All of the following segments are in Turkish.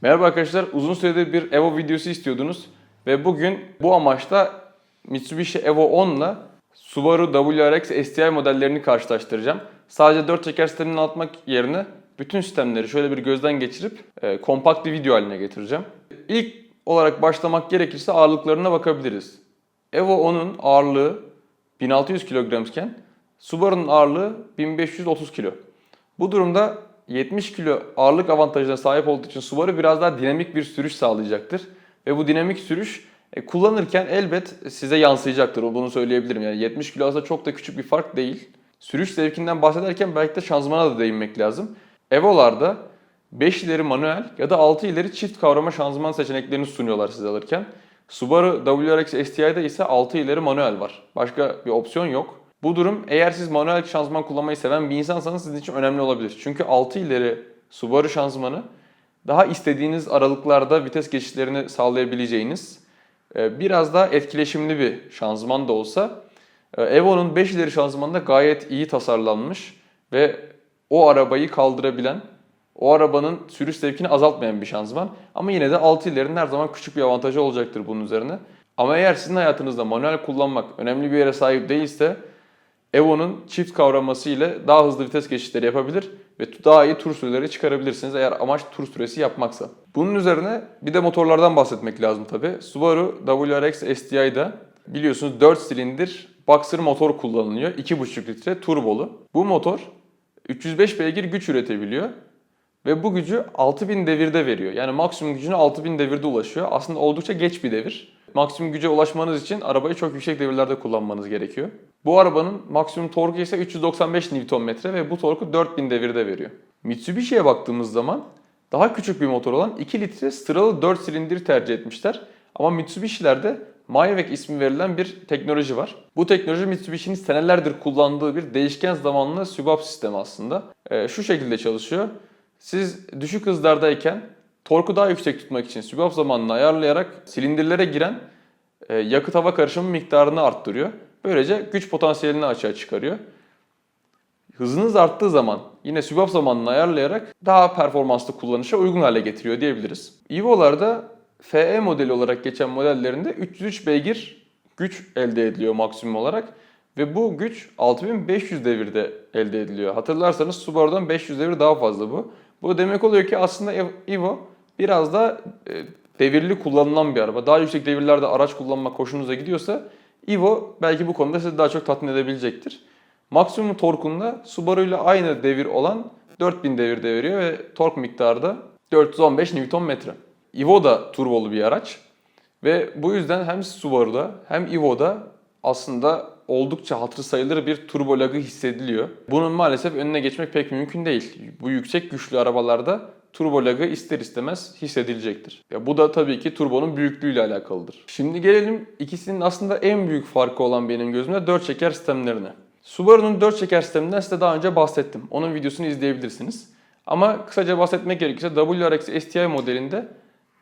Merhaba arkadaşlar, uzun süredir bir Evo videosu istiyordunuz ve bugün bu amaçla Mitsubishi Evo 10 ile Subaru WRX STI modellerini karşılaştıracağım. Sadece 4 çeker sistemini anlatmak yerine bütün sistemleri şöyle bir gözden geçirip e, kompakt bir video haline getireceğim. İlk olarak başlamak gerekirse ağırlıklarına bakabiliriz. Evo 10'un ağırlığı 1600 kilogramken Subaru'nun ağırlığı 1530 kilo. Bu durumda 70 kilo ağırlık avantajına sahip olduğu için Subaru biraz daha dinamik bir sürüş sağlayacaktır. Ve bu dinamik sürüş e, kullanırken elbet size yansıyacaktır. Bunu söyleyebilirim. Yani 70 kilo aslında çok da küçük bir fark değil. Sürüş zevkinden bahsederken belki de şanzımana da değinmek lazım. Evo'larda 5 ileri manuel ya da 6 ileri çift kavrama şanzıman seçeneklerini sunuyorlar size alırken. Subaru WRX STI'de ise 6 ileri manuel var. Başka bir opsiyon yok. Bu durum eğer siz manuel şanzıman kullanmayı seven bir insansanız sizin için önemli olabilir. Çünkü 6 ileri Subaru şanzımanı daha istediğiniz aralıklarda vites geçişlerini sağlayabileceğiniz e, biraz daha etkileşimli bir şanzıman da olsa e, Evo'nun 5 ileri şanzımanı da gayet iyi tasarlanmış ve o arabayı kaldırabilen, o arabanın sürüş zevkini azaltmayan bir şanzıman. Ama yine de 6 ilerinin her zaman küçük bir avantajı olacaktır bunun üzerine. Ama eğer sizin hayatınızda manuel kullanmak önemli bir yere sahip değilse Evo'nun çift kavraması ile daha hızlı vites geçişleri yapabilir ve daha iyi tur süreleri çıkarabilirsiniz eğer amaç tur süresi yapmaksa. Bunun üzerine bir de motorlardan bahsetmek lazım tabi. Subaru WRX STI'da biliyorsunuz 4 silindir boxer motor kullanılıyor. 2,5 litre turbolu. Bu motor 305 beygir güç üretebiliyor. Ve bu gücü 6000 devirde veriyor. Yani maksimum gücüne 6000 devirde ulaşıyor. Aslında oldukça geç bir devir. Maksimum güce ulaşmanız için arabayı çok yüksek devirlerde kullanmanız gerekiyor. Bu arabanın maksimum torku ise 395 Nm ve bu torku 4000 devirde veriyor. Mitsubishi'ye baktığımız zaman daha küçük bir motor olan 2 litre sıralı 4 silindir tercih etmişler. Ama Mitsubishi'lerde Mavic ismi verilen bir teknoloji var. Bu teknoloji Mitsubishi'nin senelerdir kullandığı bir değişken zamanlı sübap sistemi aslında. Ee, şu şekilde çalışıyor. Siz düşük hızlardayken torku daha yüksek tutmak için sübap zamanını ayarlayarak silindirlere giren e, yakıt hava karışımı miktarını arttırıyor. Böylece güç potansiyelini açığa çıkarıyor. Hızınız arttığı zaman yine sübap zamanını ayarlayarak daha performanslı kullanışa uygun hale getiriyor diyebiliriz. Evo'larda FE modeli olarak geçen modellerinde 303 beygir güç elde ediliyor maksimum olarak. Ve bu güç 6500 devirde elde ediliyor. Hatırlarsanız Subaru'dan 500 devir daha fazla bu. Bu demek oluyor ki aslında Evo biraz da e, devirli kullanılan bir araba. Daha yüksek devirlerde araç kullanmak hoşunuza gidiyorsa Evo belki bu konuda sizi daha çok tatmin edebilecektir. Maksimum torkunda Subaru ile aynı devir olan 4000 devirde veriyor ve tork miktarı da 415 Nm. Evo da turbolu bir araç ve bu yüzden hem Subaru'da hem Evo'da aslında oldukça hatırı sayılır bir turbo lagı hissediliyor. Bunun maalesef önüne geçmek pek mümkün değil. Bu yüksek güçlü arabalarda turbo lagı ister istemez hissedilecektir. Ya bu da tabii ki turbonun büyüklüğüyle alakalıdır. Şimdi gelelim ikisinin aslında en büyük farkı olan benim gözümde 4 çeker sistemlerine. Subaru'nun 4 çeker sisteminden size daha önce bahsettim. Onun videosunu izleyebilirsiniz. Ama kısaca bahsetmek gerekirse WRX STI modelinde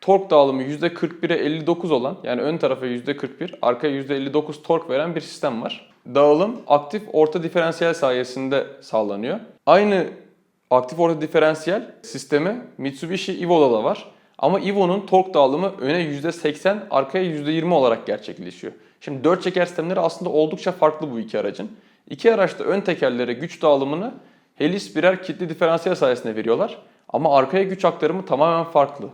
tork dağılımı %41'e 59 olan yani ön tarafa %41, arkaya %59 tork veren bir sistem var. Dağılım aktif orta diferansiyel sayesinde sağlanıyor. Aynı aktif orta diferansiyel sistemi Mitsubishi Evo'da da var. Ama Evo'nun tork dağılımı öne %80, arkaya %20 olarak gerçekleşiyor. Şimdi 4 çeker sistemleri aslında oldukça farklı bu iki aracın. İki araçta ön tekerlere güç dağılımını helis birer kilitli diferansiyel sayesinde veriyorlar. Ama arkaya güç aktarımı tamamen farklı.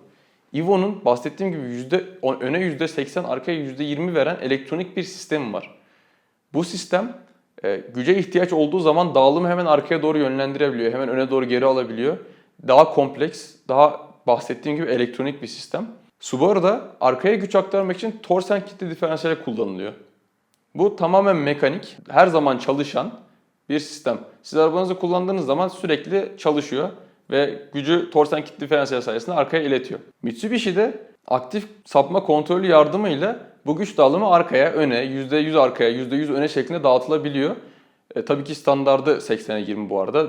Evo'nun bahsettiğim gibi yüzde, öne %80, arkaya %20 veren elektronik bir sistemi var. Bu sistem e, güce ihtiyaç olduğu zaman dağılımı hemen arkaya doğru yönlendirebiliyor. Hemen öne doğru geri alabiliyor. Daha kompleks, daha bahsettiğim gibi elektronik bir sistem. Subaru'da arkaya güç aktarmak için torsen kilitli diferansiyel kullanılıyor. Bu tamamen mekanik, her zaman çalışan bir sistem. Siz arabanızı kullandığınız zaman sürekli çalışıyor ve gücü torsen kilitli diferansiyel sayesinde arkaya iletiyor. Mitsubishi'de aktif sapma kontrolü yardımıyla bu güç dağılımı arkaya, öne, %100 arkaya, %100 öne şeklinde dağıtılabiliyor. E, tabii ki standardı 80'e 20 bu arada.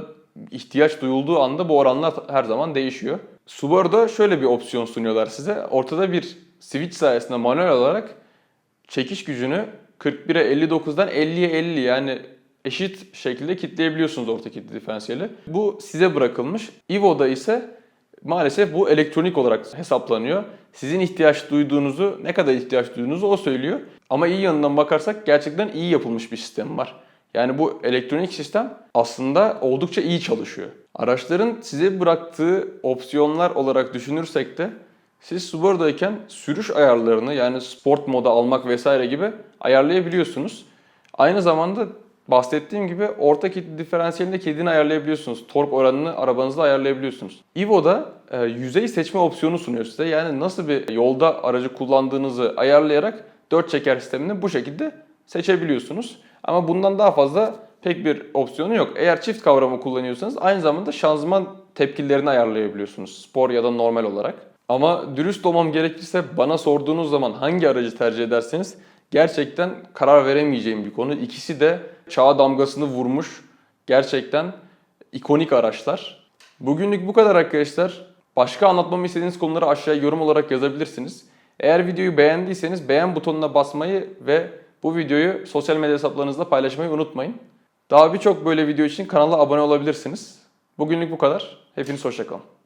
İhtiyaç duyulduğu anda bu oranlar her zaman değişiyor. Subaru'da şöyle bir opsiyon sunuyorlar size. Ortada bir switch sayesinde manuel olarak çekiş gücünü 41'e 59'dan 50'ye 50 yani eşit şekilde kitleyebiliyorsunuz orta kitle diferansiyeli. Bu size bırakılmış. Evo'da ise maalesef bu elektronik olarak hesaplanıyor. Sizin ihtiyaç duyduğunuzu, ne kadar ihtiyaç duyduğunuzu o söylüyor. Ama iyi yanından bakarsak gerçekten iyi yapılmış bir sistem var. Yani bu elektronik sistem aslında oldukça iyi çalışıyor. Araçların size bıraktığı opsiyonlar olarak düşünürsek de siz Subaru'dayken sürüş ayarlarını yani sport moda almak vesaire gibi ayarlayabiliyorsunuz. Aynı zamanda bahsettiğim gibi orta kilitli diferansiyelinde kilidini ayarlayabiliyorsunuz. Tork oranını arabanızda ayarlayabiliyorsunuz. Evo'da e, yüzey seçme opsiyonu sunuyor size. Yani nasıl bir yolda aracı kullandığınızı ayarlayarak dört çeker sistemini bu şekilde seçebiliyorsunuz. Ama bundan daha fazla pek bir opsiyonu yok. Eğer çift kavramı kullanıyorsanız aynı zamanda şanzıman tepkilerini ayarlayabiliyorsunuz. Spor ya da normal olarak. Ama dürüst olmam gerekirse bana sorduğunuz zaman hangi aracı tercih ederseniz gerçekten karar veremeyeceğim bir konu. İkisi de çağ damgasını vurmuş gerçekten ikonik araçlar. Bugünlük bu kadar arkadaşlar. Başka anlatmamı istediğiniz konuları aşağıya yorum olarak yazabilirsiniz. Eğer videoyu beğendiyseniz beğen butonuna basmayı ve bu videoyu sosyal medya hesaplarınızda paylaşmayı unutmayın. Daha birçok böyle video için kanala abone olabilirsiniz. Bugünlük bu kadar. Hepiniz hoşçakalın.